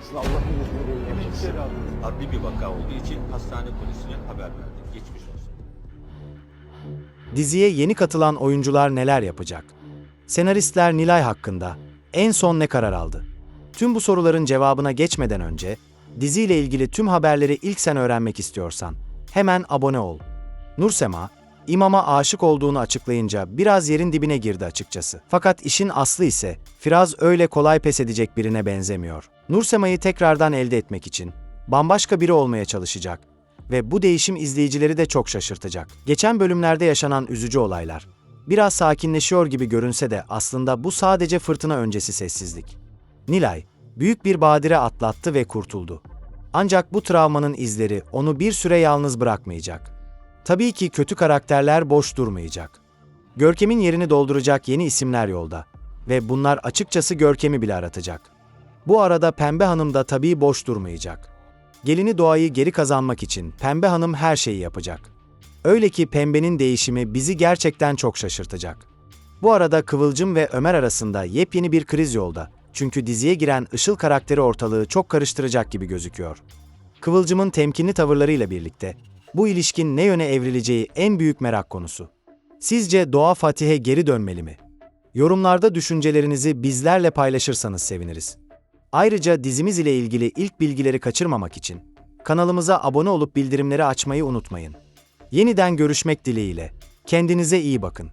olacaksın Allah'ın izniyle. Harbi bir vaka olduğu için hastane polisine haber verdik. Geçmiş olsun. Diziye yeni katılan oyuncular neler yapacak? Senaristler Nilay hakkında en son ne karar aldı? Tüm bu soruların cevabına geçmeden önce diziyle ilgili tüm haberleri ilk sen öğrenmek istiyorsan hemen abone ol. Nursema, imama aşık olduğunu açıklayınca biraz yerin dibine girdi açıkçası. Fakat işin aslı ise Firaz öyle kolay pes edecek birine benzemiyor. Nursema'yı tekrardan elde etmek için bambaşka biri olmaya çalışacak ve bu değişim izleyicileri de çok şaşırtacak. Geçen bölümlerde yaşanan üzücü olaylar biraz sakinleşiyor gibi görünse de aslında bu sadece fırtına öncesi sessizlik. Nilay büyük bir badire atlattı ve kurtuldu. Ancak bu travmanın izleri onu bir süre yalnız bırakmayacak. Tabii ki kötü karakterler boş durmayacak. Görkem'in yerini dolduracak yeni isimler yolda ve bunlar açıkçası Görkem'i bile aratacak. Bu arada Pembe Hanım da tabii boş durmayacak. Gelini Doğa'yı geri kazanmak için Pembe Hanım her şeyi yapacak. Öyle ki Pembe'nin değişimi bizi gerçekten çok şaşırtacak. Bu arada Kıvılcım ve Ömer arasında yepyeni bir kriz yolda. Çünkü diziye giren Işıl karakteri ortalığı çok karıştıracak gibi gözüküyor. Kıvılcım'ın temkinli tavırlarıyla birlikte bu ilişkin ne yöne evrileceği en büyük merak konusu. Sizce Doğa Fatih'e geri dönmeli mi? Yorumlarda düşüncelerinizi bizlerle paylaşırsanız seviniriz. Ayrıca dizimiz ile ilgili ilk bilgileri kaçırmamak için kanalımıza abone olup bildirimleri açmayı unutmayın. Yeniden görüşmek dileğiyle. Kendinize iyi bakın.